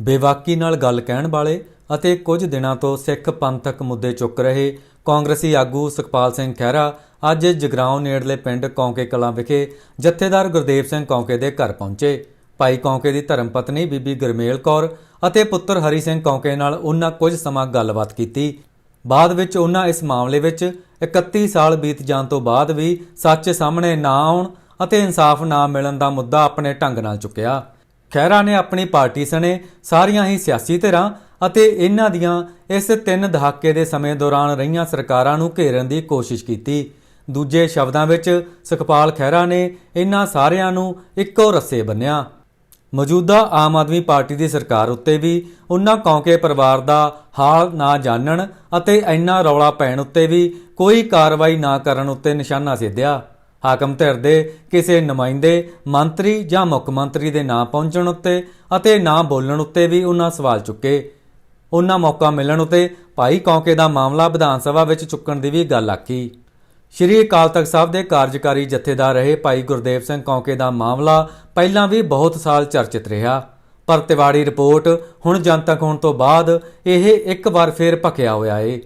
ਬੇਵਾਕੀ ਨਾਲ ਗੱਲ ਕਹਿਣ ਵਾਲੇ ਅਤੇ ਕੁਝ ਦਿਨਾਂ ਤੋਂ ਸਿੱਖ ਪੰਥਕ ਮੁੱਦੇ ਚੁੱਕ ਰਹੇ ਕਾਂਗਰਸੀ ਆਗੂ ਸੁਖਪਾਲ ਸਿੰਘ ਖਹਿਰਾ ਅੱਜ ਜਗਰਾਉਂ ਨੇੜਲੇ ਪਿੰਡ ਕੌਂਕੇ ਕਲਾਂ ਵਿਖੇ ਜਥੇਦਾਰ ਗੁਰਦੇਵ ਸਿੰਘ ਕੌਂਕੇ ਦੇ ਘਰ ਪਹੁੰਚੇ। ਭਾਈ ਕੌਂਕੇ ਦੀ ਧਰਮ ਪਤਨੀ ਬੀਬੀ ਗਰਮੇਲ ਕੌਰ ਅਤੇ ਪੁੱਤਰ ਹਰੀ ਸਿੰਘ ਕੌਂਕੇ ਨਾਲ ਉਹਨਾਂ ਕੁਝ ਸਮਾਂ ਗੱਲਬਾਤ ਕੀਤੀ। ਬਾਅਦ ਵਿੱਚ ਉਹਨਾਂ ਇਸ ਮਾਮਲੇ ਵਿੱਚ 31 ਸਾਲ ਬੀਤ ਜਾਣ ਤੋਂ ਬਾਅਦ ਵੀ ਸੱਚ ਸਾਹਮਣੇ ਨਾ ਆਉਣ ਅਤੇ ਇਨਸਾਫ ਨਾ ਮਿਲਣ ਦਾ ਮੁੱਦਾ ਆਪਣੇ ਢੰਗ ਨਾਲ ਚੁੱਕਿਆ। ਖਹਿਰਾ ਨੇ ਆਪਣੀ ਪਾਰਟੀ ਸਣੇ ਸਾਰੀਆਂ ਹੀ ਸਿਆਸੀ ਧਿਰਾਂ ਅਤੇ ਇਹਨਾਂ ਦੀਆਂ ਇਸ ਤਿੰਨ ਦਹਾਕੇ ਦੇ ਸਮੇਂ ਦੌਰਾਨ ਰਹੀਆਂ ਸਰਕਾਰਾਂ ਨੂੰ ਘੇਰਨ ਦੀ ਕੋਸ਼ਿਸ਼ ਕੀਤੀ। ਦੂਜੇ ਸ਼ਬਦਾਂ ਵਿੱਚ, ਸੁਖਪਾਲ ਖਹਿਰਾ ਨੇ ਇਹਨਾਂ ਸਾਰਿਆਂ ਨੂੰ ਇੱਕੋ ਰੱਸੇ ਬੰਨਿਆ। ਮੌਜੂਦਾ ਆਮ ਆਦਮੀ ਪਾਰਟੀ ਦੀ ਸਰਕਾਰ ਉੱਤੇ ਵੀ ਉਹਨਾਂ ਕੌਂਕੇ ਪਰਿਵਾਰ ਦਾ ਹਾਲ ਨਾ ਜਾਣਨ ਅਤੇ ਇੰਨਾ ਰੌਲਾ ਪੈਣ ਉੱਤੇ ਵੀ ਕੋਈ ਕਾਰਵਾਈ ਨਾ ਕਰਨ ਉੱਤੇ ਨਿਸ਼ਾਨਾ ਸਿੱਧਿਆ। ਹਾਕਮ ਧਿਰ ਦੇ ਕਿਸੇ ਨੁਮਾਇੰਦੇ, ਮੰਤਰੀ ਜਾਂ ਮੁੱਖ ਮੰਤਰੀ ਦੇ ਨਾਂ ਪਹੁੰਚਣ ਉੱਤੇ ਅਤੇ ਨਾ ਬੋਲਣ ਉੱਤੇ ਵੀ ਉਹਨਾਂ ਸਵਾਲ ਚੁੱਕੇ। ਉਹਨਾਂ ਮੌਕਾ ਮਿਲਣ ਉੱਤੇ ਭਾਈ ਕੌਂਕੇ ਦਾ ਮਾਮਲਾ ਵਿਧਾਨ ਸਭਾ ਵਿੱਚ ਚੁੱਕਣ ਦੀ ਵੀ ਗੱਲ ਆਖੀ। ਸ਼੍ਰੀ ਅਕਾਲ ਤਖਤ ਸਾਹਿਬ ਦੇ ਕਾਰਜਕਾਰੀ ਜਥੇਦਾਰ ਰਹੇ ਭਾਈ ਗੁਰਦੇਵ ਸਿੰਘ ਕੌਂਕੇ ਦਾ ਮਾਮਲਾ ਪਹਿਲਾਂ ਵੀ ਬਹੁਤ ਸਾਲ ਚਰਚਿਤ ਰਿਹਾ। ਪਰ ਤਿਵਾੜੀ ਰਿਪੋਰਟ ਹੁਣ ਜਨਤਕ ਹੋਣ ਤੋਂ ਬਾਅਦ ਇਹ ਇੱਕ ਵਾਰ ਫੇਰ ਭਖਿਆ ਹੋਇਆ ਏ।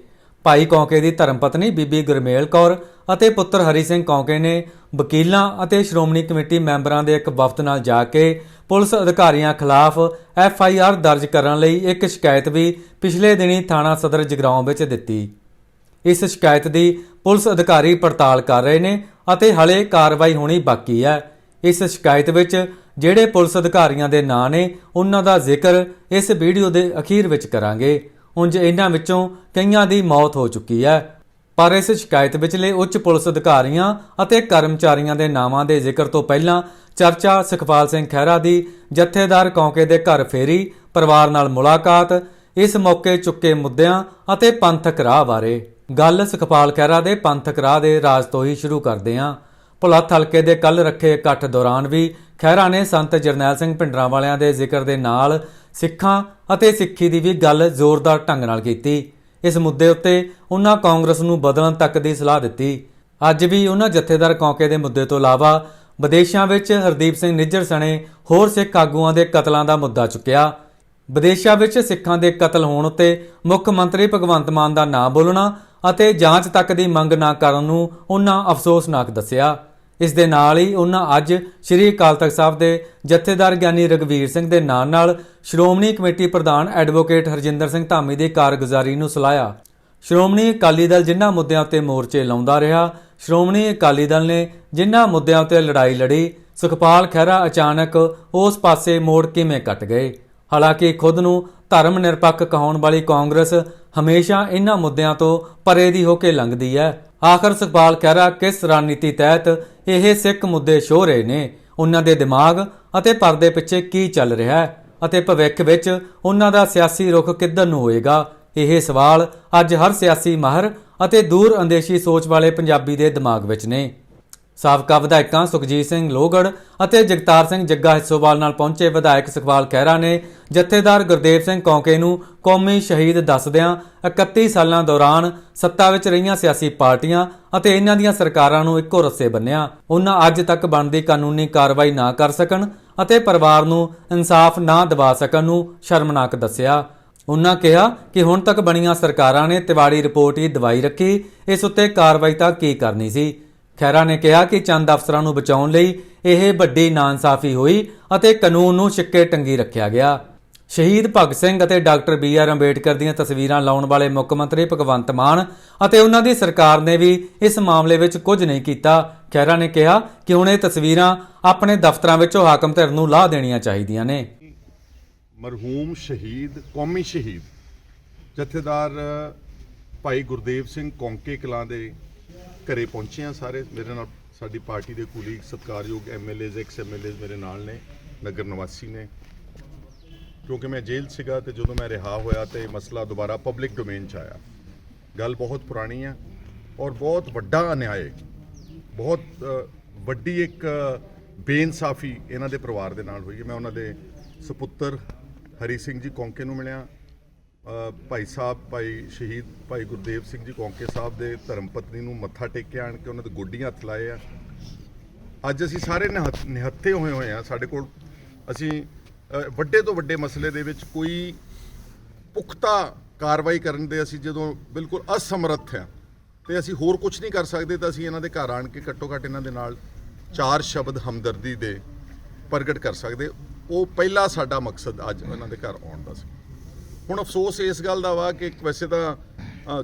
ਭਾਈ ਕੌਂਕੇ ਦੀ ਧਰਮ ਪਤਨੀ ਬੀਬੀ ਗੁਰਮੇਲ ਕੌਰ ਅਤੇ ਪੁੱਤਰ ਹਰੀ ਸਿੰਘ ਕੌਂਕੇ ਨੇ ਵਕੀਲਾਂ ਅਤੇ ਸ਼੍ਰੋਮਣੀ ਕਮੇਟੀ ਮੈਂਬਰਾਂ ਦੇ ਇੱਕ ਵਫਦ ਨਾਲ ਜਾ ਕੇ ਪੁਲਿਸ ਅਧਿਕਾਰੀਆਂ ਖਿਲਾਫ ਐਫ ਆਈ ਆਰ ਦਰਜ ਕਰਨ ਲਈ ਇੱਕ ਸ਼ਿਕਾਇਤ ਵੀ ਪਿਛਲੇ ਦਿਨੀ ਥਾਣਾ ਸਦਰ ਜਗਰਾਉਂ ਵਿੱਚ ਦਿੱਤੀ। ਇਸ ਸ਼ਿਕਾਇਤ ਦੀ ਪੁਲਿਸ ਅਧਿਕਾਰੀ ਪੜਤਾਲ ਕਰ ਰਹੇ ਨੇ ਅਤੇ ਹਲੇ ਕਾਰਵਾਈ ਹੋਣੀ ਬਾਕੀ ਹੈ। ਇਸ ਸ਼ਿਕਾਇਤ ਵਿੱਚ ਜਿਹੜੇ ਪੁਲਿਸ ਅਧਿਕਾਰੀਆਂ ਦੇ ਨਾਂ ਨੇ, ਉਹਨਾਂ ਦਾ ਜ਼ਿਕਰ ਇਸ ਵੀਡੀਓ ਦੇ ਅਖੀਰ ਵਿੱਚ ਕਰਾਂਗੇ। ਉਂਝ ਇਹਨਾਂ ਵਿੱਚੋਂ ਕਈਆਂ ਦੀ ਮੌਤ ਹੋ ਚੁੱਕੀ ਹੈ। ਪਰ ਇਸ ਸ਼ਿਕਾਇਤ ਵਿਚਲੇ ਉੱਚ ਪੁਲਿਸ ਅਧਿਕਾਰੀਆਂ ਅਤੇ ਕਰਮਚਾਰੀਆਂ ਦੇ ਨਾਵਾਂ ਦੇ ਜ਼ਿਕਰ ਤੋਂ ਪਹਿਲਾਂ ਚਰਚਾ ਸੁਖਪਾਲ ਸਿੰਘ ਖਹਿਰਾ ਦੀ ਜਥੇਦਾਰ ਕੌਂਕੇ ਦੇ ਘਰ ਫੇਰੀ, ਪਰਿਵਾਰ ਨਾਲ ਮੁਲਾਕਾਤ, ਇਸ ਮੌਕੇ ਚੁੱਕੇ ਮੁੱਦਿਆਂ ਅਤੇ ਪੰਥਕ ਰਾਹ ਬਾਰੇ। ਗੱਲ ਸੁਖਪਾਲ ਖਹਿਰਾ ਦੇ ਪੰਥਕ ਰਾਹ ਦੇ ਰਾਜ ਤੋਂ ਹੀ ਸ਼ੁਰੂ ਕਰਦੇ ਹਾਂ। ਭੁਲੱਥ ਹਲਕੇ ਦੇ ਕੱਲ ਰੱਖੇ ਇਕੱਠ ਦੌਰਾਨ ਵੀ ਖਹਿਰਾ ਨੇ ਸੰਤ ਜਰਨੈਲ ਸਿੰਘ ਭਿੰਡਰਾਂ ਵਾਲਿਆਂ ਦੇ ਜ਼ਿਕਰ ਦੇ ਨਾਲ ਸਿੱਖਾਂ ਅਤੇ ਸਿੱਖੀ ਦੀ ਵੀ ਗੱਲ ਜ਼ੋਰਦਾਰ ਢੰਗ ਨਾਲ ਕੀਤੀ। ਇਸ ਮੁੱਦੇ ਉੱਤੇ ਉਹਨਾਂ ਕਾਂਗਰਸ ਨੂੰ ਬਦਲਣ ਤੱਕ ਦੀ ਸਲਾਹ ਦਿੱਤੀ। ਅੱਜ ਵੀ ਉਹਨਾਂ ਜਥੇਦਾਰ ਕੌਂਕੇ ਦੇ ਮੁੱਦੇ ਤੋਂ ਇਲਾਵਾ ਵਿਦੇਸ਼ਾਂ ਵਿੱਚ ਹਰਦੀਪ ਸਿੰਘ ਨਿੱਜਰ ਸਣੇ ਹੋਰ ਸਿੱਖ ਆਗੂਆਂ ਦੇ ਕਤਲਾਂ ਦਾ ਮੁੱਦਾ ਚੁੱਕਿਆ। ਵਿਦੇਸ਼ਾਂ ਵਿੱਚ ਸਿੱਖਾਂ ਦੇ ਕਤਲ ਹੋਣ ਉੱਤੇ ਮੁੱਖ ਮੰਤਰੀ ਭਗਵੰਤ ਮਾਨ ਦਾ ਨਾਂ ਬੋਲਣਾ ਅਤੇ ਜਾਂਚ ਤੱਕ ਦੀ ਮੰਗ ਨਾ ਕਰਨ ਨੂੰ ਉਹਨਾਂ ਅਫਸੋਸਨਾਕ ਦੱਸਿਆ। ਇਸ ਦੇ ਨਾਲ ਹੀ ਉਹਨਾਂ ਅੱਜ ਸ੍ਰੀ ਅਕਾਲ ਤਖਤ ਸਾਹਿਬ ਦੇ ਜਥੇਦਾਰ ਗਿਆਨੀ ਰਗਵੀਰ ਸਿੰਘ ਦੇ ਨਾਲ ਨਾਲ ਸ਼੍ਰੋਮਣੀ ਕਮੇਟੀ ਪ੍ਰਧਾਨ ਐਡਵੋਕੇਟ ਹਰਜਿੰਦਰ ਸਿੰਘ ਧਾਮੀ ਦੀ ਕਾਰਗੁਜ਼ਾਰੀ ਨੂੰ ਸਲਾਹਿਆ ਸ਼੍ਰੋਮਣੀ ਅਕਾਲੀ ਦਲ ਜਿਨ੍ਹਾਂ ਮੁੱਦਿਆਂ ਤੇ ਮੋਰਚੇ ਲਾਉਂਦਾ ਰਿਹਾ, ਸ਼੍ਰੋਮਣੀ ਅਕਾਲੀ ਦਲ ਨੇ ਜਿਨ੍ਹਾਂ ਮੁੱਦਿਆਂ ਤੇ ਲੜਾਈ ਲੜੀ, ਸੁਖਪਾਲ ਖਹਿਰਾ ਅਚਾਨਕ ਉਸ ਪਾਸੇ ਮੋੜ ਕਿਵੇਂ ਕੱਟ ਗਏ? ਹਾਲਾਂਕਿ ਖੁਦ ਨੂੰ ਧਰਮ ਨਿਰਪੱਖ ਕਹਾਉਣ ਵਾਲੀ ਕਾਂਗਰਸ ਹਮੇਸ਼ਾ ਇਹਨਾਂ ਮੁੱਦਿਆਂ ਤੋਂ ਪਰੇ ਦੀ ਹੋ ਕੇ ਲੰਘਦੀ ਹੈ। ਆਖਰ ਸੁਖਪਾਲ ਖਹਿਰਾ ਕਿਸ ਰਣਨੀਤੀ ਤਹਿਤ ਇਹ ਸਿੱਖ ਮੁੱਦੇ ਸ਼ੋਹ ਰਹੇ ਨੇ। ਉਹਨਾਂ ਦੇ ਦਿਮਾਗ ਅਤੇ ਪਰਦੇ ਪਿੱਛੇ ਕੀ ਚੱਲ ਰਿਹਾ ਹੈ ਅਤੇ ਭਵਿੱਖ ਵਿੱਚ ਉਹਨਾਂ ਦਾ ਸਿਆਸੀ ਰੁਖ ਕਿੱਧਰ ਨੂੰ ਹੋਏਗਾ? ਇਹ ਸਵਾਲ ਅੱਜ ਹਰ ਸਿਆਸੀ ਮਾਹਰ ਅਤੇ ਦੂਰ ਅੰਦੇਸ਼ੀ ਸੋਚ ਵਾਲੇ ਪੰਜਾਬੀ ਦੇ ਦਿਮਾਗ ਵਿੱਚ ਨੇ। ਸਾਬਕਾ ਵਿਧਾਇਕਾਂ ਸੁਖਜੀਤ ਸਿੰਘ ਲੋਹਗੜ ਅਤੇ ਜਗਤਾਰ ਸਿੰਘ ਜੱਗਾ ਹਿੱਸੋਵਾਲ ਨਾਲ ਪਹੁੰਚੇ ਵਿਧਾਇਕ ਸੁਖਪਾਲ ਖਹਿਰਾ ਨੇ ਜਥੇਦਾਰ ਗੁਰਦੇਵ ਸਿੰਘ ਕੌਂਕੇ ਨੂੰ ਕੌਮੀ ਸ਼ਹੀਦ ਦੱਸਦਿਆਂ 31 ਸਾਲਾਂ ਦੌਰਾਨ ਸੱਤਾ ਵਿੱਚ ਰਹੀਆਂ ਸਿਆਸੀ ਪਾਰਟੀਆਂ ਅਤੇ ਇਹਨਾਂ ਦੀਆਂ ਸਰਕਾਰਾਂ ਨੂੰ ਇੱਕੋ ਰੱਸੇ ਬੰਨਿਆ। ਉਹਨਾਂ ਅੱਜ ਤੱਕ ਬਣਦੀ ਕਾਨੂੰਨੀ ਕਾਰਵਾਈ ਨਾ ਕਰ ਸਕਣ ਅਤੇ ਪਰਿਵਾਰ ਨੂੰ ਇਨਸਾਫ ਨਾ ਦਿਵਾ ਸਕਣ ਨੂੰ ਸ਼ਰਮਨਾਕ ਦੱਸਿਆ। ਉਨ੍ਹਾਂ ਕਿਹਾ ਕਿ ਹੁਣ ਤੱਕ ਬਣੀਆਂ ਸਰਕਾਰਾਂ ਨੇ ਤਿਵਾੜੀ ਰਿਪੋਰਟ ਹੀ ਦਵਾਈ ਰੱਖੀ। ਇਸ ਉੱਤੇ ਕਾਰਵਾਈ ਤਾਂ ਕੀ ਕਰਨੀ ਸੀ? ਖੈਰਾ ਨੇ ਕਿਹਾ ਕਿ ਚੰਦ ਅਫਸਰਾਂ ਨੂੰ ਬਚਾਉਣ ਲਈ ਇਹ ਵੱਡੀ ਨਾਇਨਸਾਫੀ ਹੋਈ ਅਤੇ ਕਾਨੂੰਨ ਨੂੰ ਛਿੱਕੇ ਟੰਗੀ ਰੱਖਿਆ ਗਿਆ। ਸ਼ਹੀਦ ਭਗਤ ਸਿੰਘ ਅਤੇ ਡਾਕਟਰ ਬੀ ਆਰ ਅੰਬੇਡਕਰ ਦੀਆਂ ਤਸਵੀਰਾਂ ਲਾਉਣ ਵਾਲੇ ਮੁੱਖ ਮੰਤਰੀ ਭਗਵੰਤ ਮਾਨ ਅਤੇ ਉਹਨਾਂ ਦੀ ਸਰਕਾਰ ਨੇ ਵੀ ਇਸ ਮਾਮਲੇ ਵਿੱਚ ਕੁਝ ਨਹੀਂ ਕੀਤਾ। ਖੈਰਾ ਨੇ ਕਿਹਾ ਕਿ ਹੁਣ ਇਹ ਤਸਵੀਰਾਂ ਆਪਣੇ ਦਫ਼ਤਰਾਂ ਵਿੱਚੋਂ ਹਾਕਮ ਧਿਰ ਨੂੰ ਲਾਹ ਦੇਣੀਆਂ ਚਾਹੀਦੀਆਂ ਨੇ। ਮਰਹੂਮ ਸ਼ਹੀਦ, ਕੌਮੀ ਸ਼ਹੀਦ, ਜਥੇਦਾਰ ਭਾਈ ਗੁਰਦੇਵ ਸਿੰਘ ਕੌਂਕੇ ਕਲਾਂ ਦੇ ਘਰੇ ਪਹੁੰਚੇ ਆ ਸਾਰੇ। ਮੇਰੇ ਨਾਲ ਸਾਡੀ ਪਾਰਟੀ ਦੇ ਕੁਲੀਗ ਸਤਿਕਾਰਯੋਗ ਐਮਐਲਏਜ਼ ਐਕਸ ਐਮਐਲਏਜ਼ ਮੇਰੇ ਨਾਲ ਨੇ, ਨਗਰ ਨਿਵਾਸੀ ਨੇ। ਕਿਉਂਕਿ ਮੈਂ ਜੇਲ੍ਹ ਸੀਗਾ ਤੇ ਜਦੋਂ ਮੈਂ ਰਿਹਾ ਹੋਇਆ ਤੇ ਮਸਲਾ ਦੁਬਾਰਾ ਪਬਲਿਕ ਡੋਮੇਨ 'ਚ ਆਇਆ। ਗੱਲ ਬਹੁਤ ਪੁਰਾਣੀ ਆ ਔਰ ਬਹੁਤ ਵੱਡਾ ਅਨਿਆਏ, ਬਹੁਤ ਵੱਡੀ ਇੱਕ ਬੇਇਨਸਾਫੀ ਇਹਨਾਂ ਦੇ ਪਰਿਵਾਰ ਦੇ ਨਾਲ ਹੋਈ ਹੈ। ਮੈਂ ਉਹਨਾਂ ਦੇ ਸੁਪੁੱਤਰ ਹਰੀ ਸਿੰਘ ਜੀ ਕੌਂਕੇ ਨੂੰ ਮਿਲਿਆ ਭਾਈ ਸਾਹਿਬ, ਭਾਈ ਸ਼ਹੀਦ ਭਾਈ ਗੁਰਦੇਵ ਸਿੰਘ ਜੀ ਕੌਂਕੇ ਸਾਹਿਬ ਦੇ ਧਰਮ ਪਤਨੀ ਨੂੰ ਮੱਥਾ ਟੇਕ ਕੇ ਆਣ ਕੇ ਉਹਨਾਂ ਦੇ ਗੋਡੀਆਂ ਹੱਥ ਲਾਏ ਆ। ਅੱਜ ਅਸੀਂ ਸਾਰੇ ਨਿਹੱਥ- ਨਿਹੱਥੇ ਹੋਏ ਹੋਏ ਆ ਸਾਡੇ ਕੋਲ। ਅਸੀਂ ਵੱਡੇ ਤੋਂ ਵੱਡੇ ਮਸਲੇ ਦੇ ਵਿੱਚ ਕੋਈ ਪੁਖਤਾ ਕਾਰਵਾਈ ਕਰਨ ਦੇ ਅਸੀਂ ਜਦੋਂ ਬਿਲਕੁਲ ਅਸਮਰੱਥ ਹਾਂ ਤੇ ਅਸੀਂ ਹੋਰ ਕੁਝ ਨਹੀਂ ਕਰ ਸਕਦੇ ਤਾਂ ਅਸੀਂ ਇਹਨਾਂ ਦੇ ਘਰ ਆਣ ਕੇ ਘੱਟੋ ਘੱਟ ਇਹਨਾਂ ਦੇ ਨਾਲ ਚਾਰ ਸ਼ਬਦ ਹਮਦਰਦੀ ਦੇ ਪ੍ਰਗਟ ਕਰ ਸਕਦੇ। ਉਹ ਪਹਿਲਾ ਸਾਡਾ ਮਕਸਦ ਅੱਜ ਇਹਨਾਂ ਦੇ ਘਰ ਆਉਣ ਦਾ ਸੀ। ਹੁਣ ਅਫਸੋਸ ਇਸ ਗੱਲ ਦਾ ਵਾ ਕਿ ਇੱਕ ਵੈਸੇ ਤਾਂ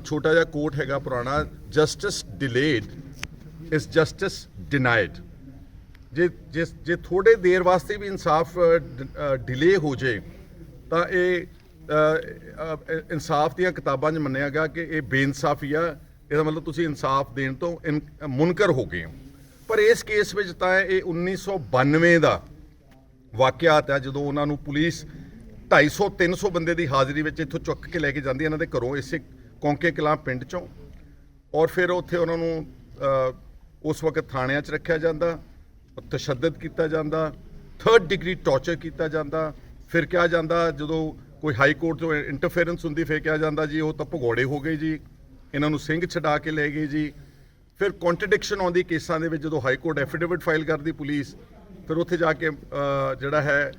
ਛੋਟਾ ਜਿਹਾ ਕੋਟ ਹੈਗਾ ਪੁਰਾਣਾ justice delayed is justice denied ਜੇ ਜੇ ਜੇ ਥੋੜੇ ਦੇਰ ਵਾਸਤੇ ਵੀ ਇਨਸਾਫ ਡਿਲੇ ਹੋ ਜੇ, ਤਾਂ ਇਹ ਇਨਸਾਫ ਦੀਆਂ ਕਿਤਾਬਾਂ 'ਚ ਮੰਨਿਆ ਗਿਆ ਕਿ ਇਹ ਬੇਇਨਸਾਫੀ ਆ। ਇਹਦਾ ਮਤਲਬ ਤੁਸੀਂ ਇਨਸਾਫ ਦੇਣ ਤੋਂ ਇਨ- ਮੁਨਕਰ ਹੋ ਗਏ ਹੋ। ਪਰ ਇਸ ਕੇਸ ਵਿੱਚ ਤਾਂ ਇਹ 1992 ਦਾ ਵਾਕਿਆਤ ਆ, ਜਦੋਂ ਉਹਨਾਂ ਨੂੰ ਪੁਲਿਸ 250 300 ਬੰਦੇ ਦੀ ਹਾਜ਼ਰੀ ਵਿੱਚ ਇੱਥੋਂ ਚੁੱਕ ਕੇ ਲੈ ਕੇ ਜਾਂਦੀ ਇਹਨਾਂ ਦੇ ਘਰੋਂ, ਇਸੇ ਕੌਂਕੇ ਕਲਾਂ ਪਿੰਡ ਚੋਂ। ਔਰ ਫਿਰ ਉੱਥੇ ਉਹਨਾਂ ਨੂੰ ਉਸ ਵਕਤ ਥਾਣਿਆਂ 'ਚ ਰੱਖਿਆ ਜਾਂਦਾ, ਤਸ਼ੱਦਦ ਕੀਤਾ ਜਾਂਦਾ ਥਰਡ ਡਿਗਰੀ ਟਾਰਚਰ ਕੀਤਾ ਜਾਂਦਾ। ਫਿਰ ਕਿਹਾ ਜਾਂਦਾ, ਜਦੋਂ ਕੋਈ ਹਾਈ ਕੋਰਟ ਤੋਂ ਇੰਟਰਫੇਰੈਂਸ ਹੁੰਦੀ, ਫਿਰ ਕਿਹਾ ਜਾਂਦਾ ਜੀ, ਉਹ ਤਾਂ ਭਗੌੜੇ ਹੋ ਗਏ ਜੀ, ਇਹਨਾਂ ਨੂੰ ਸਿੰਘ ਛਡਾ ਕੇ ਲੈ ਗਏ ਜੀ। ਫਿਰ ਕੰਟਰਡਿਕਸ਼ਨ ਆਉਂਦੀ ਕੇਸਾਂ ਦੇ ਵਿੱਚ, ਜਦੋਂ ਹਾਈ ਕੋਰਟ ਐਫੀਡੇਵਿਟ ਫਾਈਲ ਕਰਦੀ ਪੁਲਿਸ, ਫਿਰ ਉੱਥੇ ਜਾ ਕੇ ਜਿਹੜਾ ਹੈ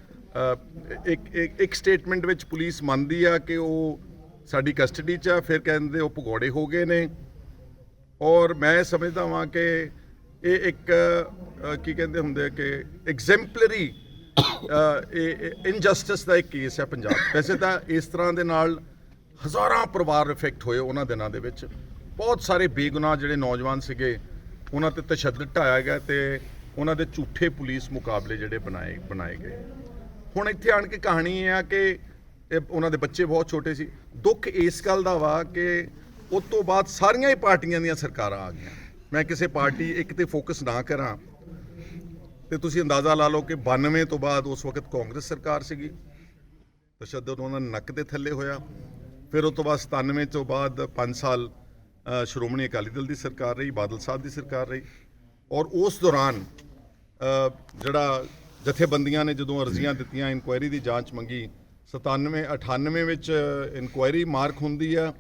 ਇੱਕ ਇੱਕ ਸਟੇਟਮੈਂਟ ਵਿੱਚ ਪੁਲਿਸ ਮੰਨਦੀ ਆ ਕਿ ਉਹ ਸਾਡੀ ਕਸਟਡੀ 'ਚ ਆ, ਫਿਰ ਕਹਿੰਦੇ ਉਹ ਭਗੌੜੇ ਹੋ ਗਏ ਨੇ। ਔਰ ਮੈਂ ਸਮਝਦਾ ਹਾਂ ਕਿ ਇਹ ਇੱਕ ਕੀ ਕਹਿੰਦੇ ਹੁੰਦੇ ਆ ਕਿ ਐਗਜ਼ੈਂਪਲਰੀ ਇਹ ਇਨਜਸਟਿਸ ਦਾ ਇੱਕ ਕੇਸ ਹੈ ਪੰਜਾਬ। ਵੈਸੇ ਤਾਂ ਇਸ ਤਰ੍ਹਾਂ ਦੇ ਨਾਲ ਹਜ਼ਾਰਾਂ ਪਰਿਵਾਰ ਇਫੈਕਟ ਹੋਏ ਉਹਨਾਂ ਦਿਨਾਂ ਦੇ ਵਿੱਚ। ਬਹੁਤ ਸਾਰੇ ਬੇਗੁਨਾਹ ਜਿਹੜੇ ਨੌਜਵਾਨ ਸੀਗੇ, ਉਹਨਾਂ ਤੇ ਤਸ਼ੱਦਦ ਢਾਇਆ ਗਿਆ ਤੇ ਉਹਨਾਂ ਦੇ ਝੂਠੇ ਪੁਲਿਸ ਮੁਕਾਬਲੇ ਜਿਹੜੇ ਬਣਾਏ ਬਣਾਏ ਗਏ। ਹੁਣ ਇੱਥੇ ਆਣ ਕੇ ਕਹਾਣੀ ਇਹ ਆ ਕਿ ਇਹ ਉਹਨਾਂ ਦੇ ਬੱਚੇ ਬਹੁਤ ਛੋਟੇ ਸੀ। ਦੁੱਖ ਇਸ ਗੱਲ ਦਾ ਵਾ ਕਿ ਉਸ ਤੋਂ ਬਾਅਦ ਸਾਰੀਆਂ ਹੀ ਪਾਰਟੀਆਂ ਦੀਆਂ ਸਰਕਾਰਾਂ ਆ ਗਈਆਂ। ਮੈਂ ਕਿਸੇ ਪਾਰਟੀ ਇੱਕ ਤੇ ਫੋਕਸ ਨਾ ਕਰਾਂ ਤੇ ਤੁਸੀਂ ਅੰਦਾਜ਼ਾ ਲਾ ਲਓ ਕਿ 92 ਤੋਂ ਬਾਅਦ ਉਸ ਵਕਤ ਕਾਂਗਰਸ ਸਰਕਾਰ ਸੀਗੀ। ਤਸ਼ੱਦਦ ਉਹਨਾਂ ਦੇ ਨੱਕ ਦੇ ਥੱਲੇ ਹੋਇਆ। ਫਿਰ ਉਸ ਤੋਂ ਬਾਅਦ 97 ਤੋਂ ਬਾਅਦ 5 ਸਾਲ ਸ਼੍ਰੋਮਣੀ ਅਕਾਲੀ ਦਲ ਦੀ ਸਰਕਾਰ ਰਹੀ, ਬਾਦਲ ਸਾਹਿਬ ਦੀ ਸਰਕਾਰ ਰਹੀ। ਔਰ ਉਸ ਦੌਰਾਨ ਜਿਹੜਾ ਜਥੇਬੰਦੀਆਂ ਨੇ ਜਦੋਂ ਅਰਜ਼ੀਆਂ ਦਿੱਤੀਆਂ, ਇਨਕੁਆਇਰੀ ਦੀ ਜਾਂਚ ਮੰਗੀ 97 98 ਵਿੱਚ ਇਨਕੁਆਇਰੀ ਮਾਰਕ ਹੁੰਦੀ ਆ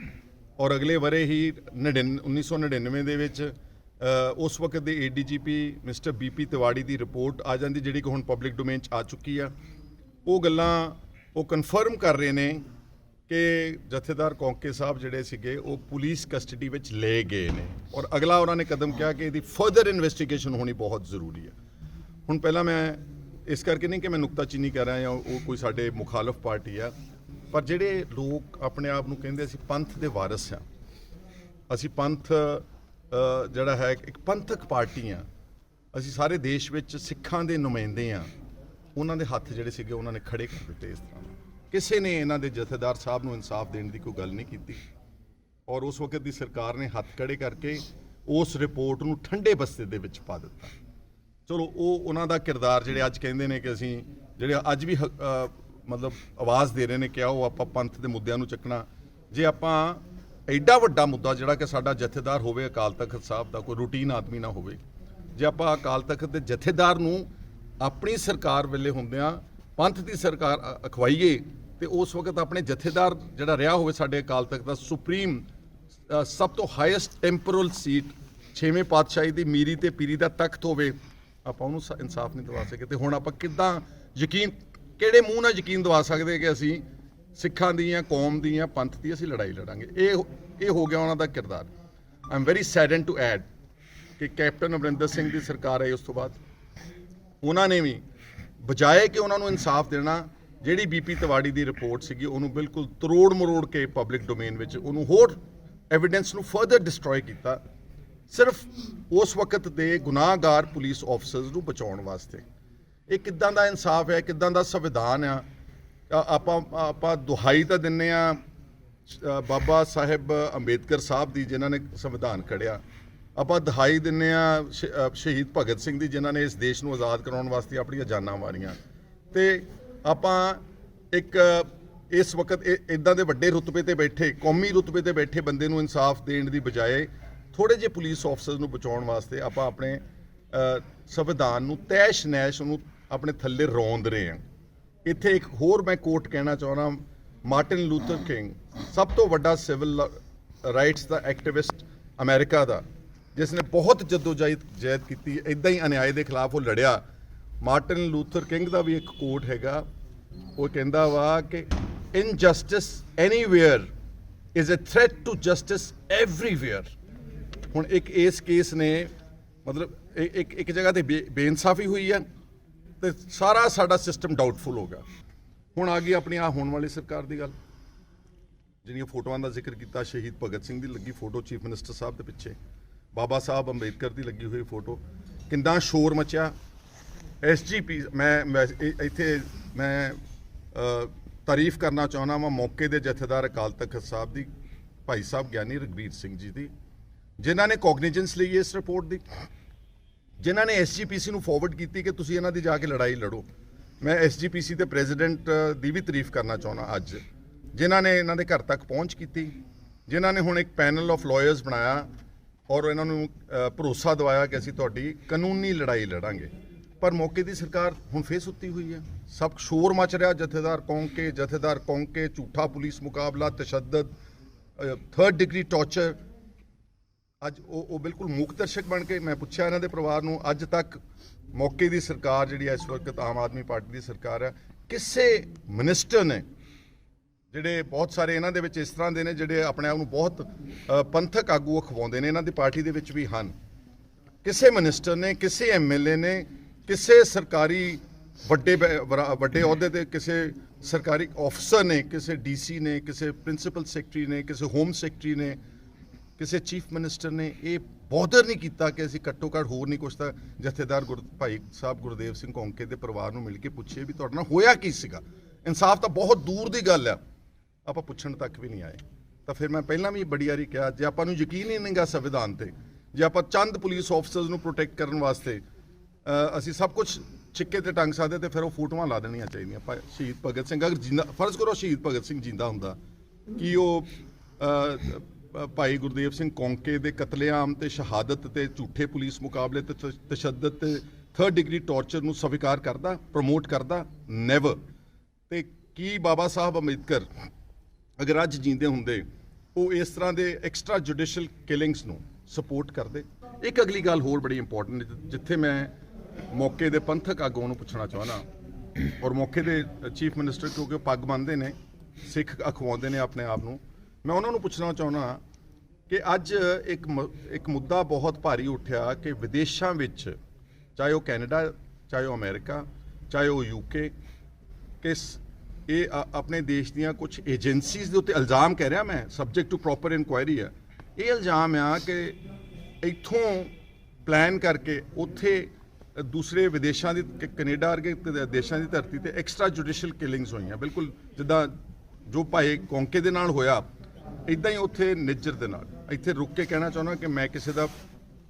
ਔਰ ਅਗਲੇ ਵਰੇ ਹੀ 99 1999 ਦੇ ਵਿੱਚ ਉਸ ਵਕਤ ਦੇ ਏਡੀਜੀਪੀ ਮਿਸਟਰ ਬੀਪੀ ਤਿਵਾੜੀ ਦੀ ਰਿਪੋਰਟ ਆ ਜਾਂਦੀ ਜਿਹੜੀ ਕਿ ਹੁਣ ਪਬਲਿਕ ਡੋਮੇਨ 'ਚ ਆ ਚੁੱਕੀ ਆ। ਉਹ ਗੱਲਾਂ ਉਹ ਕਨਫਰਮ ਕਰ ਰਹੇ ਨੇ ਕਿ ਜਥੇਦਾਰ ਕੌਂਕੇ ਸਾਹਿਬ ਜਿਹੜੇ ਸੀਗੇ, ਉਹ ਪੁਲਿਸ ਕਸਟਡੀ ਵਿੱਚ ਲਏ ਗਏ ਨੇ ਔਰ ਅਗਲਾ ਉਹਨਾਂ ਨੇ ਕਦਮ ਕਿਹਾ ਕਿ ਇਹਦੀ ਫਰਦਰ ਇਨਵੈਸਟੀਗੇਸ਼ਨ ਹੋਣੀ ਬਹੁਤ ਜ਼ਰੂਰੀ ਹੈ ਹੁਣ ਪਹਿਲਾਂ ਮੈਂ ਇਸ ਕਰਕੇ ਨਹੀਂ ਕਿ ਮੈਂ ਨੁਕਤਾਚੀਨੀ ਕਰ ਰਿਹਾ ਜਾਂ ਉਹ ਕੋਈ ਸਾਡੇ ਮੁਖਾਲਫ ਪਾਰਟੀ ਆ, ਪਰ ਜਿਹੜੇ ਲੋਕ ਆਪਣੇ ਆਪ ਨੂੰ ਕਹਿੰਦੇ ਅਸੀਂ ਪੰਥ ਦੇ ਵਾਰਿਸ ਆ ਅਸੀਂ ਪੰਥ ਜਿਹੜਾ ਹੈ, ਇੱਕ ਪੰਥਕ ਪਾਰਟੀ ਆ ਅਸੀਂ ਸਾਰੇ ਦੇਸ਼ ਵਿੱਚ ਸਿੱਖਾਂ ਦੇ ਨੁਮਾਇੰਦੇ ਆ ਉਹਨਾਂ ਦੇ ਹੱਥ ਜਿਹੜੇ ਸੀਗੇ, ਉਹਨਾਂ ਨੇ ਖੜੇ ਕਰ ਦਿੱਤੇ ਇਸ ਤਰ੍ਹਾਂ ਕਿਸੇ ਨੇ ਇਹਨਾਂ ਦੇ ਜਥੇਦਾਰ ਸਾਹਿਬ ਨੂੰ ਇਨਸਾਫ ਦੇਣ ਦੀ ਕੋਈ ਗੱਲ ਨਹੀਂ ਕੀਤੀ। ਔਰ ਉਸ ਵਕਤ ਦੀ ਸਰਕਾਰ ਨੇ ਹੱਥ ਖੜੇ ਕਰਕੇ ਉਸ ਰਿਪੋਰਟ ਨੂੰ ਠੰਡੇ ਬਸਤੇ ਦੇ ਵਿੱਚ ਪਾ ਦਿੱਤਾ। ਚਲੋ, ਉਹ ਉਹਨਾਂ ਦਾ ਕਿਰਦਾਰ ਜਿਹੜੇ ਅੱਜ ਕਹਿੰਦੇ ਨੇ ਕਿ ਅਸੀਂ ਜਿਹੜੇ ਅੱਜ ਵੀ ਹ- ਮਤਲਬ ਆਵਾਜ਼ ਦੇ ਰਹੇ ਨੇ ਕਿ ਉਹ ਆਪਾਂ ਪੰਥ ਦੇ ਮੁੱਦਿਆਂ ਨੂੰ ਚੱਕਣਾ। ਜੇ ਆਪਾਂ ਐਡਾ ਵੱਡਾ ਮੁੱਦਾ ਜਿਹੜਾ ਕਿ ਸਾਡਾ ਜਥੇਦਾਰ ਹੋਵੇ, ਅਕਾਲ ਤਖਤ ਸਾਹਿਬ ਦਾ ਕੋਈ ਰੂਟੀਨ ਆਦਮੀ ਨਾ ਹੋਵੇ, ਜੇ ਆਪਾਂ ਅਕਾਲ ਤਖਤ ਦੇ ਜਥੇਦਾਰ ਨੂੰ ਆਪਣੀ ਸਰਕਾਰ ਵੇਲੇ ਹੁੰਦਿਆਂ ਪੰਥ ਦੀ ਸਰਕਾਰ ਅਖਵਾਈਏ ਤੇ ਉਸ ਵਕਤ ਆਪਣੇ ਜਥੇਦਾਰ ਜਿਹੜਾ ਰਿਹਾ ਹੋਵੇ ਸਾਡੇ ਅਕਾਲ ਤਖਤ ਦਾ ਸੁਪਰੀਮ ਸਭ ਤੋਂ ਹਾਈਐਸਟ ਟੈਂਪੋਰਲ ਸੀਟ ਛੇਵੇਂ ਪਾਤਸ਼ਾਹੀ ਦੀ ਮੀਰੀ ਤੇ ਪੀਰੀ ਦਾ ਤਖਤ ਹੋਵੇ ਆਪਾਂ ਉਹਨੂੰ ਸ- ਇਨਸਾਫ ਨਹੀਂ ਦਿਵਾ ਸਕੇ। ਤੇ ਹੁਣ ਆਪਾਂ ਕਿੱਦਾਂ ਯਕੀਨ ਕਿਹੜੇ ਮੂੰਹ ਨਾਲ ਯਕੀਨ ਦਿਵਾ ਸਕਦੇ ਕਿ ਅਸੀਂ ਸਿੱਖਾਂ ਦੀ ਜਾਂ ਕੌਮ ਦੀ ਜਾਂ ਪੰਥ ਦੀ ਅਸੀਂ ਲੜਾਈ ਲੜਾਂਗੇ? ਇਹ ਇਹ ਹੋ ਗਿਆ ਉਹਨਾਂ ਦਾ ਕਿਰਦਾਰ। I am very sadden to add ਕਿ ਕੈਪਟਨ ਅਮਰਿੰਦਰ ਸਿੰਘ ਦੀ ਸਰਕਾਰ ਆਈ ਉਸ ਤੋਂ ਬਾਅਦ। ਉਹਨਾਂ ਨੇ ਵੀ ਬਜਾਏ ਕਿ ਉਹਨਾਂ ਨੂੰ ਇਨਸਾਫ ਦੇਣਾ, ਜਿਹੜੀ ਬੀਪੀ ਤਿਵਾੜੀ ਦੀ ਰਿਪੋਰਟ ਸੀਗੀ, ਉਹਨੂੰ ਬਿਲਕੁਲ ਤਰੋੜ ਮਰੋੜ ਕੇ ਪਬਲਿਕ ਡੋਮੇਨ ਵਿੱਚ ਉਹਨੂੰ ਹੋਰ ਐਵੀਡੈਂਸ ਨੂੰ ਫਰਦਰ ਡਿਸਟਰੋਏ ਕੀਤਾ। ਸਿਰਫ ਉਸ ਵਕਤ ਦੇ ਗੁਨਾਹਗਾਰ ਪੁਲਿਸ ਆਫਸਰਸ ਨੂੰ ਬਚਾਉਣ ਵਾਸਤੇ। ਇਹ ਕਿੱਦਾਂ ਦਾ ਇਨਸਾਫ ਹੈ, ਕਿੱਦਾਂ ਦਾ ਸੰਵਿਧਾਨ ਆ? ਆਪਾਂ ਆਪਾਂ ਦੁਹਾਈ ਤਾਂ ਦਿੰਨੇ ਆ ਬਾਬਾ ਸਾਹਿਬ ਅੰਬੇਦਕਰ ਸਾਹਿਬ ਦੀ ਜਿਨ੍ਹਾਂ ਨੇ ਸੰਵਿਧਾਨ ਘੜਿਆ ਆਪਾਂ ਦਹਾਈ ਦਿੰਨੇ ਆ ਸ਼ਹੀਦ ਭਗਤ ਸਿੰਘ ਦੀ ਜਿਨ੍ਹਾਂ ਨੇ ਇਸ ਦੇਸ਼ ਨੂੰ ਆਜ਼ਾਦ ਕਰਾਉਣ ਵਾਸਤੇ ਆਪਣੀਆਂ ਜਾਨਾਂ ਮਾਰੀਆਂ। ਤੇ ਆਪਾਂ ਇੱਕ, ਇਸ ਵਕਤ ਇਦਾਂ ਦੇ ਵੱਡੇ ਰੁਤਬੇ ਤੇ ਬੈਠੇ, ਕੌਮੀ ਰੁਤਬੇ ਤੇ ਬੈਠੇ ਬੰਦੇ ਨੂੰ ਇਨਸਾਫ ਦੇਣ ਦੀ ਬਜਾਏ ਥੋੜੇ ਜਿਹੇ ਪੁਲਿਸ ਆਫਸਰਸ ਨੂੰ ਬਚਾਉਣ ਵਾਸਤੇ ਆਪਾਂ ਆਪਣੇ ਸੰਵਿਧਾਨ ਨੂੰ ਤੈਸ਼ ਨੈਸ਼ ਨੂੰ ਆਪਣੇ ਥੱਲੇ ਰੋਂਦ ਰਹੇ ਹਾਂ। ਇੱਥੇ ਇੱਕ ਹੋਰ ਮੈਂ ਕੋਟ ਕਹਿਣਾ ਚਾਹੁੰਦਾ ਮਾਰਟਿਨ ਲੂਥਰ ਕਿੰਗ ਸਭ ਤੋਂ ਵੱਡਾ ਸਿਵਲ ਰਾਈਟਸ ਦਾ ਐਕਟਿਵਿਸਟ ਅਮਰੀਕਾ ਦਾ, ਜਿਸ ਨੇ ਬਹੁਤ ਜਦੋਜਹਿਦ ਜਹਿਦ ਕੀਤੀ ਇਦਾਂ ਹੀ ਅਨਿਆਏ ਦੇ ਖਿਲਾਫ ਉਹ ਲੜਿਆ। ਮਾਰਟਿਨ ਲੂਥਰ ਕਿੰਗ ਦਾ ਵੀ ਇੱਕ ਕੋਟ ਹੈਗਾ, ਉਹ ਕਹਿੰਦਾ ਵਾ ਕਿ injustice anywhere is a threat to justice everywhere ਹੁਣ ਇੱਕ ਇਸ ਕੇਸ ਨੇ, ਮਤਲਬ ਇ- ਇੱਕ ਇੱਕ ਜਗ੍ਹਾ ਤੇ ਬੇ- ਬੇਇਨਸਾਫੀ ਹੋਈ ਹੈ ਤੇ ਸਾਰਾ ਸਾਡਾ ਸਿਸਟਮ ਡਾਊਟਫੁਲ ਹੋ ਗਿਆ। ਹੁਣ ਆ ਗਈ ਆਪਣੀ ਆ ਹੋਣ ਵਾਲੀ ਸਰਕਾਰ ਦੀ ਗੱਲ। ਜਿਹੜੀਆਂ ਫੋਟੋਆਂ ਦਾ ਜ਼ਿਕਰ ਕੀਤਾ, ਸ਼ਹੀਦ ਭਗਤ ਸਿੰਘ ਦੀ ਲੱਗੀ ਫੋਟੋ, ਚੀਫ ਮਿਨਿਸਟਰ ਸਾਹਿਬ ਦੇ ਪਿੱਛੇ। ਬਾਬਾ ਸਾਹਿਬ ਅੰਬੇਦਕਰ ਦੀ ਲੱਗੀ ਹੋਈ ਫੋਟੋ। ਕਿੰਨਾ ਸ਼ੋਰ ਮਚਿਆ। ਐਸਜੀਪੀ ਮੈਂ ਮੈਂ ਇੱਥੇ ਮੈਂ ਤਾਰੀਫ ਕਰਨਾ ਚਾਹੁੰਦਾ ਵਾਂ ਮੌਕੇ ਦੇ ਜਥੇਦਾਰ ਅਕਾਲ ਤਖਤ ਸਾਹਿਬ ਦੀ, ਭਾਈ ਸਾਹਿਬ ਗਿਆਨੀ ਰਗਵੀਰ ਸਿੰਘ ਜੀ ਦੀ। ਜਿਨ੍ਹਾਂ ਨੇ ਕੋਗਨੀਜੈਂਸ ਲਈ ਇਸ ਰਿਪੋਰਟ ਦੀ, ਜਿਨ੍ਹਾਂ ਨੇ ਐਸਜੀਪੀਸੀ ਨੂੰ ਫਾਰਵਰਡ ਕੀਤੀ ਕਿ ਤੁਸੀਂ ਇਹਨਾਂ ਦੀ ਜਾ ਕੇ ਲੜਾਈ ਲੜੋ। ਮੈਂ ਐਸਜੀਪੀਸੀ ਦੇ ਪ੍ਰੈਜ਼ੀਡੈਂਟ ਦੀ ਵੀ ਤਾਰੀਫ ਕਰਨਾ ਚਾਹੁੰਦਾ ਅੱਜ। ਜਿਨ੍ਹਾਂ ਨੇ ਇਹਨਾਂ ਦੇ ਘਰ ਤੱਕ ਪਹੁੰਚ ਕੀਤੀ, ਜਿਨ੍ਹਾਂ ਨੇ ਹੁਣ ਇੱਕ ਪੈਨਲ ਆਫ ਲਾਇਰਸ ਬਣਾਇਆ ਔਰ ਇਹਨਾਂ ਨੂੰ ਭਰੋਸਾ ਦਿਵਾਇਆ ਕਿ ਅਸੀਂ ਤੁਹਾਡੀ ਕਾਨੂੰਨੀ ਲੜਾਈ ਲੜਾਂਗੇ। ਪਰ ਮੌਕੇ ਦੀ ਸਰਕਾਰ ਹੁਣ ਫੇਰ ਸੁੱਤੀ ਹੋਈ ਹੈ। ਸਭ ਸ਼ੋਰ ਮਚ ਰਿਹਾ ਜਥੇਦਾਰ ਕੌਂਕੇ ਜਥੇਦਾਰ ਕੌਂਕੇ, ਝੂਠਾ ਪੁਲਿਸ ਮੁਕਾਬਲਾ, ਤਸ਼ੱਦਦ ਥਰਡ ਡਿਗਰੀ ਟਾਰਚਰ ਅੱਜ ਉਹ ਉਹ ਬਿਲਕੁਲ ਮੂਕ ਦਰਸ਼ਕ ਬਣ ਕੇ ਮੈਂ ਪੁੱਛਿਆ ਇਹਨਾਂ ਦੇ ਪਰਿਵਾਰ ਨੂੰ, ਅੱਜ ਤੱਕ ਮੌਕੇ ਦੀ ਸਰਕਾਰ ਜਿਹੜੀ ਹੈ, ਇਸ ਵਕਤ ਆਮ ਆਦਮੀ ਪਾਰਟੀ ਦੀ ਸਰਕਾਰ ਹੈ, ਕਿਸੇ ਮਿਨਿਸਟਰ ਨੇ ਜਿਹੜੇ ਬਹੁਤ ਸਾਰੇ ਇਹਨਾਂ ਦੇ ਵਿੱਚ ਇਸ ਤਰ੍ਹਾਂ ਦੇ ਨੇ, ਜਿਹੜੇ ਆਪਣੇ ਆਪ ਨੂੰ ਬਹੁਤ ਪੰਥਕ ਆਗੂ ਅਖਵਾਉਂਦੇ ਨੇ, ਇਹਨਾਂ ਦੀ ਪਾਰਟੀ ਦੇ ਵਿੱਚ ਵੀ ਹਨ। ਕਿਸੇ ਮਿਨਿਸਟਰ ਨੇ, ਕਿਸੇ ਐਮਐਲਏ ਨੇ, ਕਿਸੇ ਸਰਕਾਰੀ ਵੱਡੇ ਵੱਡੇ ਅਹੁਦੇ ਤੇ, ਕਿਸੇ ਸਰਕਾਰੀ ਅਫਸਰ ਨੇ, ਕਿਸੇ ਡੀਸੀ ਨੇ, ਕਿਸੇ ਪ੍ਰਿੰਸੀਪਲ ਸੈਕਟਰੀ ਨੇ, ਕਿਸੇ ਹੋਮ ਸੈਕਟਰੀ ਨੇ ਕਿਸੇ ਚੀਫ ਮਿਨਿਸਟਰ ਨੇ ਇਹ ਬੋਦਰ ਨਹੀਂ ਕੀਤਾ ਕਿ ਅਸੀਂ ਘੱਟੋ ਘੱਟ ਹੋਰ ਨਹੀਂ ਕੁਛ ਤਾਂ ਜਥੇਦਾਰ ਗੁਰ, ਭਾਈ ਸਾਹਿਬ ਗੁਰਦੇਵ ਸਿੰਘ ਕੌਂਕੇ ਦੇ ਪਰਿਵਾਰ ਨੂੰ ਮਿਲ ਕੇ ਪੁੱਛੇ ਵੀ ਤੁਹਾਡੇ ਨਾਲ ਹੋਇਆ ਕੀ ਸੀਗਾ? ਇਨਸਾਫ ਤਾਂ ਬਹੁਤ ਦੂਰ ਦੀ ਗੱਲ ਆ। ਆਪਾਂ ਪੁੱਛਣ ਤੱਕ ਵੀ ਨਹੀਂ ਆਏ। ਤਾਂ ਫਿਰ ਮੈਂ ਪਹਿਲਾਂ ਵੀ ਬੜੀ ਵਾਰੀ ਕਿਹਾ, ਜੇ ਆਪਾਂ ਨੂੰ ਯਕੀਨ ਹੀ ਨਹੀਂਗਾ ਸੰਵਿਧਾਨ ਤੇ, ਜੇ ਆਪਾਂ ਚੰਦ ਪੁਲਿਸ ਆਫਸਰਸ ਨੂੰ ਪ੍ਰੋਟੈਕਟ ਕਰਨ ਵਾਸਤੇ ਅਸੀਂ ਸਭ ਕੁਝ ਛਿੱਕੇ ਤੇ ਟੰਗ ਸਕਦੇ ਤੇ ਫਿਰ ਉਹ ਫੋਟੋਆਂ ਲਾ ਦੇਣੀਆਂ ਚਾਹੀਦੀਆਂ। ਪਰ ਸ਼ਹੀਦ ਭਗਤ ਸਿੰਘ, ਅਗਰ ਜਿੰਦਾ, ਫਰਜ਼ ਕਰੋ ਸ਼ਹੀਦ ਭਗਤ ਸਿੰਘ ਜਿੰਦਾ ਹੁੰਦਾ, ਕਿ ਉਹ ਭਾਈ ਗੁਰਦੇਵ ਸਿੰਘ ਕੌਂਕੇ ਦੇ ਕਤਲੇਆਮ ਤੇ ਸ਼ਹਾਦਤ ਤੇ ਝੂਠੇ ਪੁਲਿਸ ਮੁਕਾਬਲੇ ਤੇ ਤਸ਼- ਤਸ਼ੱਦਦ ਤੇ ਥਰਡ ਡਿਗਰੀ ਟਾਰਚਰ ਨੂੰ ਸਵੀਕਾਰ ਕਰਦਾ ਪ੍ਰਮੋਟ ਕਰਦਾ ਨੈਵਰ ਤੇ ਕੀ ਬਾਬਾ ਸਾਹਿਬ ਅੰਬੇਦਕਰ ਅਗਰ ਅੱਜ ਜਿੰਦੇ ਹੁੰਦੇ, ਉਹ ਇਸ ਤਰ੍ਹਾਂ ਦੇ ਐਕਸਟਰਾ ਜੁਡੀਸ਼ੀਅਲ ਕਿਲਿੰਗਸ ਨੂੰ ਸਪੋਰਟ ਕਰਦੇ? ਇੱਕ ਅਗਲੀ ਗੱਲ ਹੋਰ ਬੜੀ ਇੰਪੋਰਟੈਂਟ ਜਿੱਥੇ ਮੈਂ ਮੌਕੇ ਦੇ ਪੰਥਕ ਆਗੂਆਂ ਨੂੰ ਪੁੱਛਣਾ ਚਾਹਣਾ ਔਰ ਮੌਕੇ ਦੇ ਚੀਫ ਮਿਨਿਸਟਰ ਕਿਉਂਕਿ ਉਹ ਪੱਗ ਬੰਨ੍ਹਦੇ ਨੇ, ਸਿੱਖ ਅਖਵਾਉਂਦੇ ਨੇ ਆਪਣੇ ਆਪ ਨੂੰ ਮੈਂ ਉਹਨਾਂ ਨੂੰ ਪੁੱਛਣਾ ਚਾਹੁੰਦਾ ਕਿ ਅੱਜ ਇੱਕ ਮ- ਇੱਕ ਮੁੱਦਾ ਬਹੁਤ ਭਾਰੀ ਉੱਠਿਆ ਕਿ ਵਿਦੇਸ਼ਾਂ ਵਿੱਚ, ਚਾਹੇ ਉਹ ਕੈਨੇਡਾ, ਚਾਹੇ ਉਹ ਅਮਰੀਕਾ, ਚਾਹੇ ਉਹ ਯੂਕੇ ਕਿ ਸ- ਇਹ ਆਪਣੇ ਦੇਸ਼ ਦੀਆਂ ਕੁਝ ਏਜੰਸੀਜ਼ ਦੇ ਉੱਤੇ ਇਲਜ਼ਾਮ ਕਹਿ ਰਿਹਾ ਮੈਂ ਸਬਜੈਕਟ ਟੂ ਪ੍ਰੋਪਰ ਇਨਕੁਆਇਰੀ ਆ। ਇਹ ਇਲਜ਼ਾਮ ਆ ਕਿ ਇੱਥੋਂ ਪਲਾਨ ਕਰਕੇ ਉੱਥੇ ਦੂਸਰੇ ਵਿਦੇਸ਼ਾਂ ਦੀ ਕੈਨੇਡਾ ਵਰਗੇ ਦੇਸ਼ਾਂ ਦੀ ਧਰਤੀ ਤੇ ਐਕਸਟਰਾ ਜੁਡੀਸ਼ੀਅਲ ਕਿਲਿੰਗਸ ਹੋਈਆਂ। ਬਿਲਕੁਲ ਜਿੱਦਾਂ ਜੋ ਭਾਈ ਕੌਂਕੇ ਦੇ ਨਾਲ ਹੋਇਆ ਇਦਾਂ ਹੀ ਉੱਥੇ ਨਿੱਜਰ ਦੇ ਨਾਲ। ਇੱਥੇ ਰੁਕ ਕੇ ਕਹਿਣਾ ਚਾਹੁੰਦਾ ਕਿ ਮੈਂ ਕਿਸੇ ਦਾ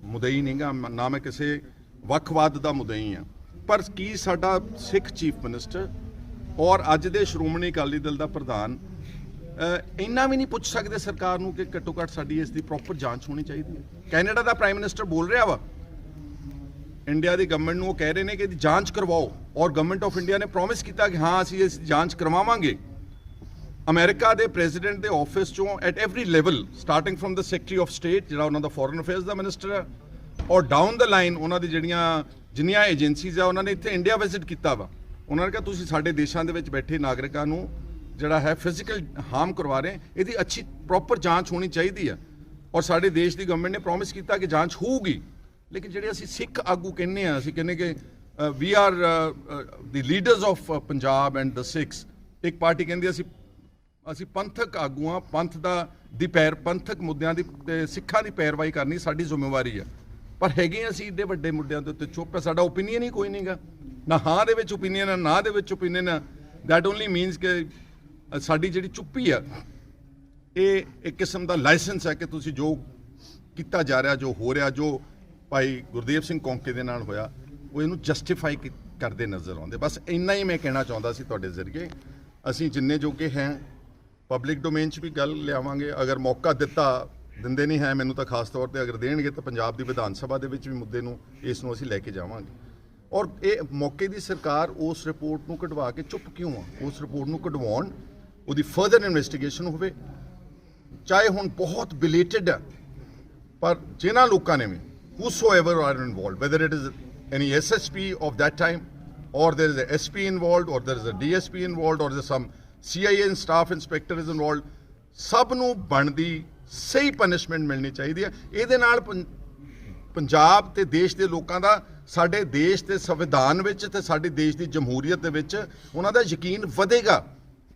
ਮੁਦਈ ਨਹੀਂਗਾ ਨਾ ਮੈਂ ਕਿਸੇ ਵੱਖਵਾਦ ਦਾ ਮੁਦਈ ਆ। ਪਰ ਕੀ ਸਾਡਾ ਸਿੱਖ ਚੀਫ ਮਿਨਿਸਟਰ ਔਰ ਅੱਜ ਦੇ ਸ਼੍ਰੋਮਣੀ ਅਕਾਲੀ ਦਲ ਦਾ ਪ੍ਰਧਾਨ ਇੰਨਾ ਵੀ ਨਹੀਂ ਪੁੱਛ ਸਕਦੇ ਸਰਕਾਰ ਨੂੰ ਕਿ ਘੱਟੋ ਘੱਟ ਸਾਡੀ ਇਸ ਦੀ ਪ੍ਰੋਪਰ ਜਾਂਚ ਹੋਣੀ ਚਾਹੀਦੀ ਹੈ? ਕੈਨੇਡਾ ਦਾ ਪ੍ਰਾਈਮ ਮਿਨਿਸਟਰ ਬੋਲ ਰਿਹਾ ਵਾ। ਇੰਡੀਆ ਦੀ ਗਵਰਨਮੈਂਟ ਨੂੰ ਉਹ ਕਹਿ ਰਹੇ ਨੇ ਕਿ ਇਹਦੀ ਜਾਂਚ ਕਰਵਾਓ। ਔਰ ਗਵਰਨਮੈਂਟ ਆਫ ਇੰਡੀਆ ਨੇ ਪ੍ਰੋਮਿਸ ਕੀਤਾ ਕਿ ਹਾਂ, ਅਸੀਂ ਇਸ ਜਾਂਚ ਕਰਵਾਵਾਂਗੇ। ਅਮਰੀਕਾ ਦੇ ਪ੍ਰੈਜ਼ੀਡੈਂਟ ਦੇ ਆਫਿਸ ਚੋਂ at every level starting from the secretary of state ਜਿਹੜਾ ਉਹਨਾਂ ਦਾ ਫੋਰਨ ਅਫੇਅਰਸ ਦਾ ਮਿਨਿਸਟਰ ਹੈ, ਔਰ ਡਾਊਨ ਦਾ ਲਾਈਨ ਉਹਨਾਂ ਦੀ ਜਿਹੜੀਆਂ, ਜਿੰਨੀਆਂ ਏਜੰਸੀਜ਼ ਆ, ਉਹਨਾਂ ਨੇ ਇੱਥੇ ਇੰਡੀਆ ਵਿਜ਼ਿਟ ਕੀਤਾ ਵਾ। ਉਹਨਾਂ ਨੇ ਕਿਹਾ, ਤੁਸੀਂ ਸਾਡੇ ਦੇਸ਼ਾਂ ਦੇ ਵਿੱਚ ਬੈਠੇ ਨਾਗਰਿਕਾਂ ਨੂੰ ਜਿਹੜਾ ਹੈ ਫਿਜ਼ੀਕਲ ਹਾਰਮ ਕਰਵਾ ਰਹੇ ਇਹਦੀ ਅੱਛੀ ਪ੍ਰੋਪਰ ਜਾਂਚ ਹੋਣੀ ਚਾਹੀਦੀ ਆ ਔਰ ਸਾਡੇ ਦੇਸ਼ ਦੀ ਗਵਰਨਮੈਂਟ ਨੇ ਪ੍ਰੋਮਿਸ ਕੀਤਾ ਕਿ ਜਾਂਚ ਹੋਊਗੀ। ਲੇਕਿਨ ਜਿਹੜੇ ਅਸੀਂ ਸਿੱਖ ਆਗੂ ਕਹਿੰਨੇ ਆ ਅਸੀਂ ਕਹਿੰਨੇ ਕਿ we are the leaders of Punjab and the Sikhs ਇੱਕ ਪਾਰਟੀ ਕਹਿੰਦੀ, ਅਸੀਂ ਅਸੀਂ ਪੰਥਕ ਆਗੂਆਂ, ਪੰਥ ਦਾ ਦੀ ਪੈਰ, ਪੰਥਕ ਮੁੱਦਿਆਂ ਦੀ, ਤੇ ਸਿੱਖਾਂ ਦੀ ਪੈਰਵਾਈ ਕਰਨੀ ਸਾਡੀ ਜ਼ਿੰਮੇਵਾਰੀ ਆ। ਪਰ ਹੈਗੇ ਅਸੀਂ ਇੱਡੇ ਵੱਡੇ ਮੁੱਦਿਆਂ ਦੇ ਉੱਤੇ ਚੁੱਪ ਹੈ ਸਾਡਾ ਓਪੀਨੀਅਨ ਹੀ ਕੋਈ ਨਹੀਂਗਾ ਨਾ ਹਾਂ ਦੇ ਵਿੱਚ ਓਪੀਨੀਅਨ ਹੈ ਨਾ ਦੇ ਵਿੱਚ ਓਪੀਨੀਅਨ ਹੈ ਦੈਟ ਓਨਲੀ ਮੀਨਸ ਕਿ ਸਾਡੀ ਜਿਹੜੀ ਚੁੱਪੀ ਆ, ਇਹ ਇੱਕ ਕਿਸਮ ਦਾ ਲਾਇਸੈਂਸ ਹੈ ਕਿ ਤੁਸੀਂ ਜੋ ਕੀਤਾ ਜਾ ਰਿਹਾ, ਜੋ ਹੋ ਰਿਹਾ, ਜੋ ਭਾਈ ਗੁਰਦੇਵ ਸਿੰਘ ਕੌਂਕੇ ਦੇ ਨਾਲ ਹੋਇਆ, ਉਹ ਇਹਨੂੰ ਜਸਟੀਫਾਈ ਕਰਦੇ ਨਜ਼ਰ ਆਉਂਦੇ। ਬਸ ਇੰਨਾ ਹੀ ਮੈਂ ਕਹਿਣਾ ਚਾਹੁੰਦਾ ਸੀ ਤੁਹਾਡੇ ਜ਼ਰੀਏ। ਅਸੀਂ ਜਿੰਨੇ ਜੋਗੇ ਹੈ ਪਬਲਿਕ ਡੋਮੇਨ 'ਚ ਵੀ ਗੱਲ ਲਿਆਵਾਂਗੇ। ਅਗਰ ਮੌਕਾ ਦਿੱਤਾ ਦਿੰਦੇ ਨਹੀਂ ਹੈ ਮੈਨੂੰ ਤਾਂ ਖਾਸ ਤੌਰ ਤੇ ਅਗਰ ਦੇਣਗੇ ਤਾਂ ਪੰਜਾਬ ਦੀ ਵਿਧਾਨ ਸਭਾ ਦੇ ਵਿੱਚ ਵੀ ਮੁੱਦੇ ਨੂੰ ਇਸ ਨੂੰ ਅਸੀਂ ਲੈ ਕੇ ਜਾਵਾਂਗੇ। ਔਰ ਇਹ ਮੌਕੇ ਦੀ ਸਰਕਾਰ ਉਸ ਰਿਪੋਰਟ ਨੂੰ ਕਢਵਾ ਕੇ ਚੁੱਪ ਕਿਉਂ ਆ? ਉਸ ਰਿਪੋਰਟ ਨੂੰ ਕਢਵਾਉਣ ਉਹਦੀ ਫਰਦਰ ਇਨਵੈਸਟੀਗੇਸ਼ਨ ਹੋਵੇ ਚਾਹੇ ਹੁਣ ਬਹੁਤ ਬਿਲੇਟਡ ਹੈ ਪਰ ਜਿਨ੍ਹਾਂ ਲੋਕਾਂ ਨੇ ਵੀ whosoever are involved whether it is any SSP of that time or there is a SP involved, or there is a DSP involved, or there's some CIA and staff inspector is involved. ਸਭ ਨੂੰ ਬਣਦੀ ਸਹੀ punishment ਮਿਲਣੀ ਚਾਹੀਦੀ ਹੈ ਇਹਦੇ ਨਾਲ ਪੰ- ਪੰਜਾਬ ਤੇ ਦੇਸ਼ ਦੇ ਲੋਕਾਂ ਦਾ ਸਾਡੇ ਦੇਸ਼ ਦੇ ਸੰਵਿਧਾਨ ਵਿੱਚ ਤੇ ਸਾਡੇ ਦੇਸ਼ ਦੀ ਜਮਹੂਰੀਅਤ ਦੇ ਵਿੱਚ ਉਹਨਾਂ ਦਾ ਯਕੀਨ ਵਧੇਗਾ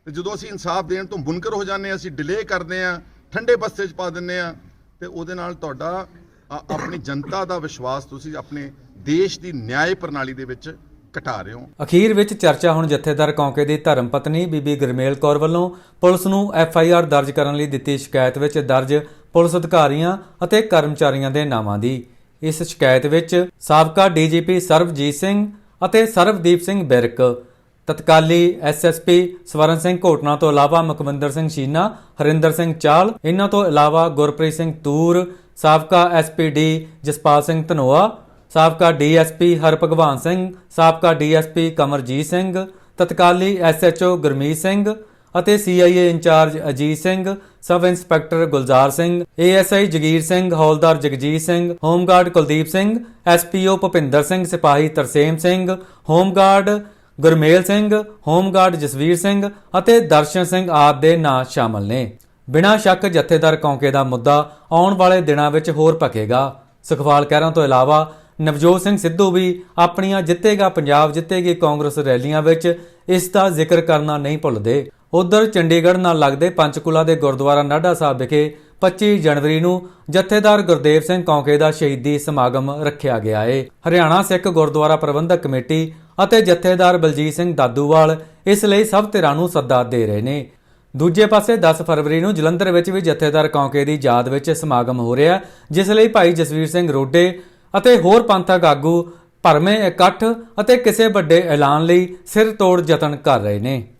ਤੇ ਜਦੋਂ ਅਸੀਂ ਇਨਸਾਫ ਦੇਣ ਤੋਂ ਬੁਨਕਰ ਹੋ ਜਾਂਦੇ ਹਾਂ ਅਸੀਂ ਡਿਲੇ ਕਰਦੇ ਹਾਂ ਠੰਡੇ ਬਸਤੇ 'ਚ ਪਾ ਦਿੰਦੇ ਹਾਂ ਤੇ ਉਹਦੇ ਨਾਲ ਤੁਹਾਡਾ ਆਪਣੀ ਜਨਤਾ ਦਾ ਵਿਸ਼ਵਾਸ ਤੁਸੀਂ ਆਪਣੇ ਦੇਸ਼ ਦੀ ਨਿਆਂ ਪ੍ਰਣਾਲੀ ਦੇ ਵਿੱਚ ਘਟਾ ਰਹੇ ਹੋ। ਅਖੀਰ ਵਿੱਚ ਚਰਚਾ ਹੁਣ ਜਥੇਦਾਰ ਕੌਂਕੇ ਦੀ ਧਰਮ ਪਤਨੀ ਬੀਬੀ ਗੁਰਮੇਲ ਕੌਰ ਵੱਲੋਂ ਪੁਲਿਸ ਨੂੰ ਐਫ ਆਈ ਆਰ ਦਰਜ ਕਰਨ ਲਈ ਦਿੱਤੀ ਸ਼ਿਕਾਇਤ ਵਿੱਚ ਦਰਜ ਪੁਲਿਸ ਅਧਿਕਾਰੀਆਂ ਅਤੇ ਕਰਮਚਾਰੀਆਂ ਦੇ ਨਾਵਾਂ ਦੀ। ਇਸ ਸ਼ਿਕਾਇਤ ਵਿੱਚ ਸਾਬਕਾ ਡੀਜੀਪੀ ਸਰਬਜੀਤ ਸਿੰਘ ਅਤੇ ਸਰਬਦੀਪ ਸਿੰਘ ਬਿਰਕ, ਤਤਕਾਲੀ ਐਸਐਸਪੀ ਸਵਰਨ ਸਿੰਘ ਘੋਟਣਾ ਤੋਂ ਇਲਾਵਾ ਮੁਖਵਿੰਦਰ ਸਿੰਘ ਸ਼ੀਨਾ, ਹਰਿੰਦਰ ਸਿੰਘ ਚਾਲ, ਇਹਨਾਂ ਤੋਂ ਇਲਾਵਾ ਗੁਰਪ੍ਰੀਤ ਸਿੰਘ ਤੂਰ, ਸਾਬਕਾ ਐਸਪੀਡੀ ਜਸਪਾਲ ਸਿੰਘ ਧਨੋਆ ਸਾਬਕਾ ਡੀਐਸਪੀ ਹਰਭਗਵਾਨ ਸਿੰਘ, ਸਾਬਕਾ ਡੀਐਸਪੀ ਕਮਰਜੀਤ ਸਿੰਘ, ਤਤਕਾਲੀ ਐਸਐਚਓ ਗੁਰਮੀਤ ਸਿੰਘ ਅਤੇ CIA incharge Ajit Singh, sub inspector Gulzar Singh, ASI Jagir Singh, ਹੌਲਦਾਰ Jagjit Singh, home guard Kuldeep Singh, SPO Bhupinder Singh, ਸਿਪਾਹੀ Tarsem Singh, home guard Gurmel Singh, home guard Jasvir Singh ਅਤੇ ਦਰਸ਼ਨ ਸਿੰਘ ਆਦਿ ਦੇ ਨਾਂ ਸ਼ਾਮਲ ਨੇ। ਬਿਨਾਂ ਸ਼ੱਕ ਜਥੇਦਾਰ ਕੌਂਕੇ ਦਾ ਮੁੱਦਾ ਆਉਣ ਵਾਲੇ ਦਿਨਾਂ ਵਿੱਚ ਹੋਰ ਭਖੇਗਾ। ਸੁਖਵਾਲ ਕਹਿਰਾਂ ਤੋਂ ਇਲਾਵਾ ਨਵਜੋਤ ਸਿੰਘ ਸਿੱਧੂ ਵੀ ਆਪਣੀਆਂ ਜਿੱਤੇਗਾ ਪੰਜਾਬ ਜਿੱਤੇਗੀ ਕਾਂਗਰਸ ਰੈਲੀਆਂ ਵਿੱਚ, ਇਸ ਦਾ ਜ਼ਿਕਰ ਕਰਨਾ ਨਹੀਂ ਭੁੱਲਦੇ। ਉਧਰ ਚੰਡੀਗੜ੍ਹ ਨਾਲ ਲੱਗਦੇ ਪੰਚਕੂਲਾ ਦੇ ਗੁਰਦੁਆਰਾ ਨਾਢਾ ਸਾਹਿਬ ਵਿਖੇ 25 ਜਨਵਰੀ ਨੂੰ ਜਥੇਦਾਰ ਗੁਰਦੇਵ ਸਿੰਘ ਕੌਂਕੇ ਦਾ ਸ਼ਹੀਦੀ ਸਮਾਗਮ ਰੱਖਿਆ ਗਿਆ ਹੈ ਹਰਿਆਣਾ ਸਿੱਖ ਗੁਰਦੁਆਰਾ ਪ੍ਰਬੰਧਕ ਕਮੇਟੀ ਅਤੇ ਜਥੇਦਾਰ ਬਲਜੀਤ ਸਿੰਘ ਦਾਦੂਵਾਲ ਇਸ ਲਈ ਸਭ ਧਿਰਾਂ ਨੂੰ ਸੱਦਾ ਦੇ ਰਹੇ ਨੇ। ਦੂਜੇ ਪਾਸੇ 10 ਫਰਵਰੀ ਨੂੰ ਜਲੰਧਰ ਵਿੱਚ ਵੀ ਜਥੇਦਾਰ ਕੌਂਕੇ ਦੀ ਯਾਦ ਵਿੱਚ ਸਮਾਗਮ ਹੋ ਰਿਹਾ, ਜਿਸ ਲਈ ਭਾਈ ਜਸਵੀਰ ਸਿੰਘ ਰੋਡੇ ਅਤੇ ਹੋਰ ਪੰਥਕ ਆਗੂ ਭਰਵੇਂ ਇਕੱਠ ਅਤੇ ਕਿਸੇ ਵੱਡੇ ਐਲਾਨ ਲਈ ਸਿਰ ਤੋੜ ਯਤਨ ਕਰ ਰਹੇ ਨੇ।